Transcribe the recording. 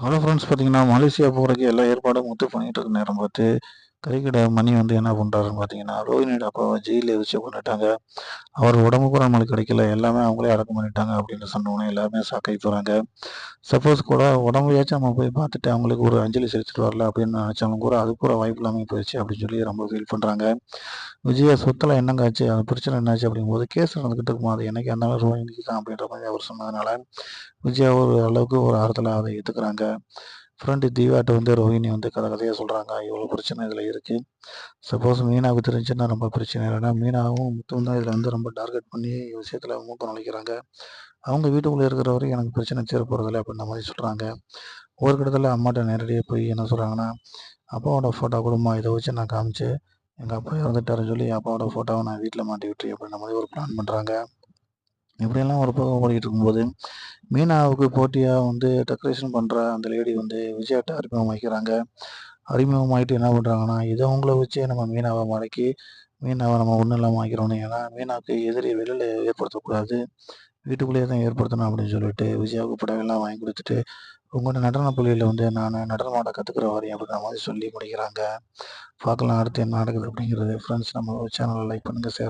Hello friends பார்த்தீங்கன்னா, Malaysia போறதுக்கு எல்லா ஏற்பாடும் முத்து பண்ணிகிட்டு இருக்க நேரம் பார்த்து, கறிக்கடை மணி வந்து என்ன பண்ணுறாருன்னு பார்த்தீங்கன்னா, ரோஹினியோட அப்பாவை ஜெயிலில் வச்சு பண்ணிட்டாங்க அவர் உடம்பு கூட நம்மளுக்கு கிடைக்கல. எல்லாமே அவங்களே அடக்கம் பண்ணிட்டாங்க அப்படின்னு சொன்ன உடனே எல்லாருமே ஷாக் போகிறாங்க சப்போஸ் கூட உடம்பையாச்சும் நம்ம போய் பார்த்துட்டு அவங்களுக்கு ஒரு அஞ்சலி செலுத்திட்டு வரல அப்படின்னு நினச்சாலும் கூட அது கூட வாய்ப்பு இல்லாமல் போயிடுச்சு அப்படின்னு சொல்லி ரொம்ப ஃபீல் பண்ணுறாங்க விஜயா சொத்தில் என்னங்க ஆச்சு? பிரச்சனை என்னாச்சு? அப்படிங்கும்போது கேஸ் நடந்துகிட்டு இருக்குமா, அது என்னைக்கா இருந்தாலும் ரூபாய் தான் அப்படின்ற மாதிரி அவர் சொன்னதுனால, விஜயா ஒரு அளவுக்கு ஒரு ஆறுதலா அதை ஏற்றுக்கிறாங்க ஃப்ரெண்டு தீவாட்ட வந்து ரோஹிணி வந்து கதை கதையாக சொல்கிறாங்க இவ்வளோ பிரச்சனை இதில் இருக்குது சப்போஸ் மீனாவுக்கு தெரிஞ்சுன்னா ரொம்ப பிரச்சனை. இல்லைன்னா மீனாவும் முத்தும் தான் இதில் வந்து ரொம்ப டார்கெட் பண்ணி விஷயத்தில் மூக்க நுழைக்கிறாங்க. அவங்க வீட்டுக்குள்ளே இருக்கிற வரைக்கும் எனக்கு பிரச்சனை சேர போகிறதில்ல அப்படின்ற மாதிரி சொல்கிறாங்க ஒரு கிட்டத்தில் அம்மாட்ட நேரடியாக போய் என்ன சொல்கிறாங்கன்னா அப்பாவோட ஃபோட்டோ கொடுமா இதை வச்சு நான் காமிச்சு, எங்கள் அப்பா இறந்துட்டாருன்னு சொல்லி அப்பாவோட ஃபோட்டோவை நான் வீட்டில் மாட்டி விட்டு அப்படின்ற மாதிரி ஒரு பிளான் பண்ணுறாங்க இப்படியெல்லாம் ஒரு பக்கம் ஓடிட்டு இருக்கும்போது, மீனாவுக்கு போட்டியாக வந்து டெக்கரேஷன் பண்ணுற அந்த லேடி வந்து விஜயாட்ட அறிமுகமாயிக்கிறாங்க. அறிமுகமாயிட்டு என்ன பண்ணுறாங்கன்னா இதை அவங்கள வச்சே நம்ம மீனாவை மடக்கி, மீனாவை நம்ம ஒன்றும் இல்லாமல் ஆக்கிறோன்னு. ஏன்னா மீனாவுக்கு எதிரிய வெளியில் ஏற்படுத்தக்கூடாது. வீட்டுக்குள்ளேயே தான் ஏற்படுத்தணும் அப்படின்னு சொல்லிட்டு, விஜயாவுக்கு புடவைலாம் வாங்கி கொடுத்துட்டு உங்களோட நடன பள்ளியில் வந்து நான் நடனம் ஆட கத்துக்கிற வரேன் அப்படின்ற மாதிரி சொல்லி முடிக்கிறாங்க. பார்க்கலாம் அடுத்து என்ன நடக்குது அப்படிங்கிறது. ஃப்ரெண்ட்ஸ் நம்ம சேனல லைக் பண்ணுங்கள் ஷேர்